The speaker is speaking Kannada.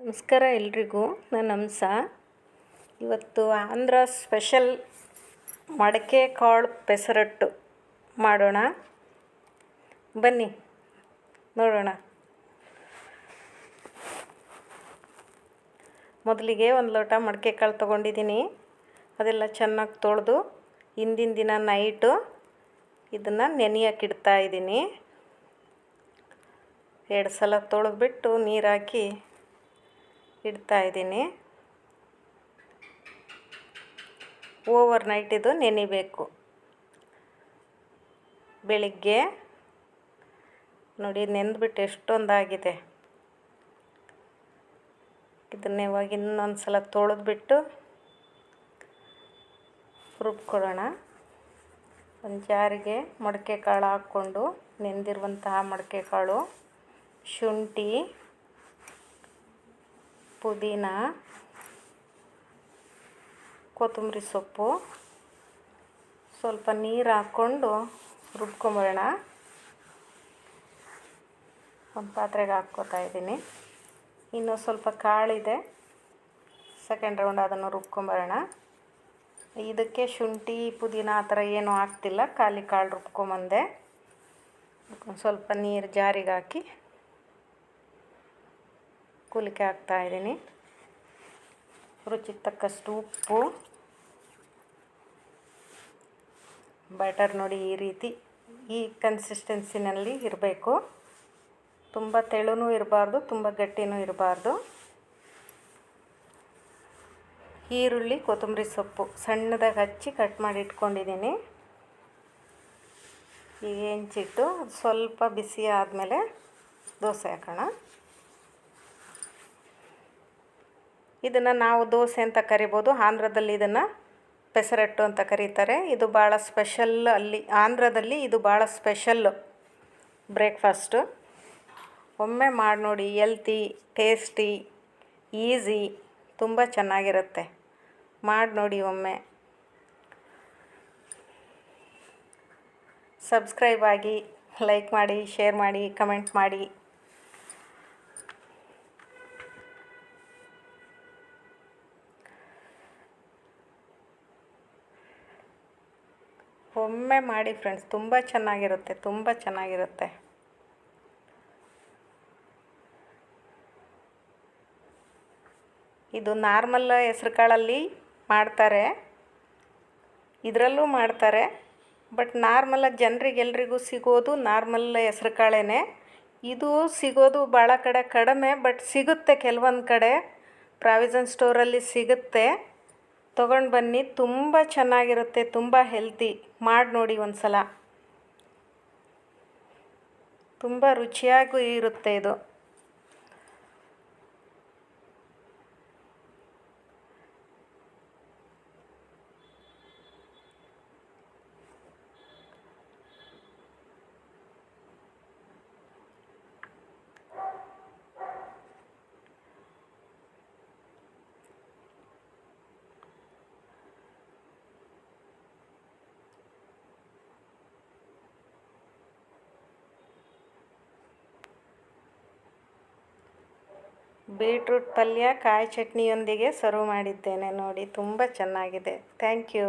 ನಮಸ್ಕಾರ ಎಲ್ರಿಗೂ. ನಾನು ಹಂಸ ಇವತ್ತು ಆಂಧ್ರ ಸ್ಪೆಷಲ್ ಮಡಕೆ ಕಾಳು ಪೆಸರಟ್ಟು ಮಾಡೋಣ. ಬನ್ನಿ, ನೋಡೋಣ. ಮೊದಲಿಗೆ ಒಂದು ಲೋಟ ಮಡಕೆ ಕಾಳು ತೊಗೊಂಡಿದ್ದೀನಿ. ಅದೆಲ್ಲ ಚೆನ್ನಾಗಿ ತೊಳೆದು ಹಿಂದಿನ ದಿನ ನೈಟು ಇದನ್ನು ನೆನೆಯೋಕ್ಕಿಡ್ತಾ ಇದ್ದೀನಿ. ಎರಡು ಸಲ ತೊಳೆದ್ಬಿಟ್ಟು ನೀರು ಹಾಕಿ ಇಡ್ತಾ ಇದ್ದೀನಿ. ಓವರ್ ನೈಟ್ ಇದು ನೆನಿಬೇಕು ಬೆಳಿಗ್ಗೆ. ನೋಡಿ, ನೆಂದ್ಬಿಟ್ಟು ಎಷ್ಟೊಂದಾಗಿದೆ. ಇದನ್ನ ಇವಾಗ ಇನ್ನೊಂದು ಸಲ ತೊಳೆದ್ಬಿಟ್ಟು ರುಬ್ಕೊಳ್ಳೋಣ. ಒಂದು ಜಾರಿಗೆ ಮಡಿಕೆ ಕಾಳು ಹಾಕ್ಕೊಂಡು ನೆಂದಿರುವಂತಹ ಮಡಿಕೆ ಕಾಳು, ಶುಂಠಿ ಪುದೀನ, ಕೊತ್ತಂಬರಿ ಸೊಪ್ಪು, ಸ್ವಲ್ಪ ನೀರು ಹಾಕ್ಕೊಂಡು ರುಬ್ಕೊಂಬರೋಣ. ಒಂದು ಪಾತ್ರೆಗೆ ಹಾಕ್ಕೋತಾ ಇದ್ದೀನಿ. ಇನ್ನೂ ಸ್ವಲ್ಪ ಕಾಳಿದೆ. ಸೆಕೆಂಡ್ ರೌಂಡ್ ಅದನ್ನು ರುಬ್ಕೊಂಬರೋಣ. ಇದಕ್ಕೆ ಶುಂಠಿ, ಪುದೀನ ಆ ಥರ ಏನೂ ಹಾಕ್ತಿಲ್ಲ ಖಾಲಿ ಕಾಳು ರುಬ್ಕೊಂಬಂದೆ. ಸ್ವಲ್ಪ ನೀರು ಜಾರಿಗೆ ಹಾಕಿ ಕೂಲಿಕೆ ಹಾಕ್ತಾಯಿದ್ದೀನಿ ರುಚಿಗೆ ತಕ್ಕಷ್ಟು ಉಪ್ಪು. ಬ್ಯಾಟರ್ ನೋಡಿ ಈ ರೀತಿ, ಈ ಕನ್ಸಿಸ್ಟೆನ್ಸಿನಲ್ಲಿ ಇರಬೇಕು. ತುಂಬ ತೆಳುನೂ ಇರಬಾರ್ದು, ತುಂಬ ಗಟ್ಟಿನೂ ಇರಬಾರ್ದು. ಈರುಳ್ಳಿ, ಕೊತ್ತಂಬರಿ ಸೊಪ್ಪು ಸಣ್ಣದಾಗಿ ಹಚ್ಚಿ ಕಟ್ ಮಾಡಿ ಇಟ್ಕೊಂಡಿದ್ದೀನಿ. ಈಗ ಹೆಂಚಿಟ್ಟು, ಸ್ವಲ್ಪ ಬಿಸಿ ಆದಮೇಲೆ ದೋಸೆ ಹಾಕೋಣ. ಇದನ್ನು ನಾವು ದೋಸೆ ಅಂತ ಕರಿಬೋದು. ಆಂಧ್ರದಲ್ಲಿ ಇದನ್ನು ಪೆಸರಟ್ಟು ಅಂತ ಕರೀತಾರೆ. ಇದು ಭಾಳ ಸ್ಪೆಷಲ್ ಅಲ್ಲಿ, ಆಂಧ್ರದಲ್ಲಿ ಇದು ಭಾಳ ಸ್ಪೆಷಲ್ ಬ್ರೇಕ್ಫಾಸ್ಟು. ಒಮ್ಮೆ ಮಾಡಿ ನೋಡಿ ಎಲ್ತಿ ಟೇಸ್ಟಿ, ಈಸಿ, ತುಂಬ ಚೆನ್ನಾಗಿರುತ್ತೆ. ಮಾಡಿ ನೋಡಿ ಒಮ್ಮೆ. ಸಬ್ಸ್ಕ್ರೈಬ್ ಆಗಿ, ಲೈಕ್ ಮಾಡಿ, ಶೇರ್ ಮಾಡಿ, ಕಮೆಂಟ್ ಮಾಡಿ. ಒಮ್ಮೆ ಮಾಡಿ ಫ್ರೆಂಡ್ಸ್ ತುಂಬ ಚೆನ್ನಾಗಿರುತ್ತೆ ತುಂಬ ಚೆನ್ನಾಗಿರುತ್ತೆ. ಇದು ನಾರ್ಮಲ್ ಹೆಸ್ರು ಕಾಳಲ್ಲಿ ಮಾಡ್ತಾರೆ. ಇದರಲ್ಲೂ ಮಾಡ್ತಾರೆ ಬಟ್ ನಾರ್ಮಲಾಗಿ ಜನರಿಗೆಲ್ರಿಗೂ ಸಿಗೋದು ನಾರ್ಮಲ್ ಹೆಸ್ರು ಕಾಳೇ ಇದು ಸಿಗೋದು ಭಾಳ ಕಡೆ ಕಡಿಮೆ ಬಟ್ ಸಿಗುತ್ತೆ ಕೆಲವೊಂದು ಕಡೆ. ಪ್ರಾವಿಸನ್ ಸ್ಟೋರಲ್ಲಿ ಸಿಗುತ್ತೆ. ತೊಗೊಂಡು ಬನ್ನಿ, ತುಂಬ ಚೆನ್ನಾಗಿರುತ್ತೆ, ತುಂಬ ಹೆಲ್ತಿ ಮಾಡಿ ನೋಡಿ ಒಂದು ಸಲ ತುಂಬ ರುಚಿಯಾಗೂ ಇರುತ್ತೆ ಇದು. ಬೀಟ್ರೂಟ್ ಪಲ್ಯ ಕಾಯಿ ಚಟ್ನಿಯೊಂದಿಗೆ ಸರ್ವ್ ಮಾಡಿದ್ದೇನೆ ನೋಡಿ ತುಂಬ ಚೆನ್ನಾಗಿದೆ. Thank you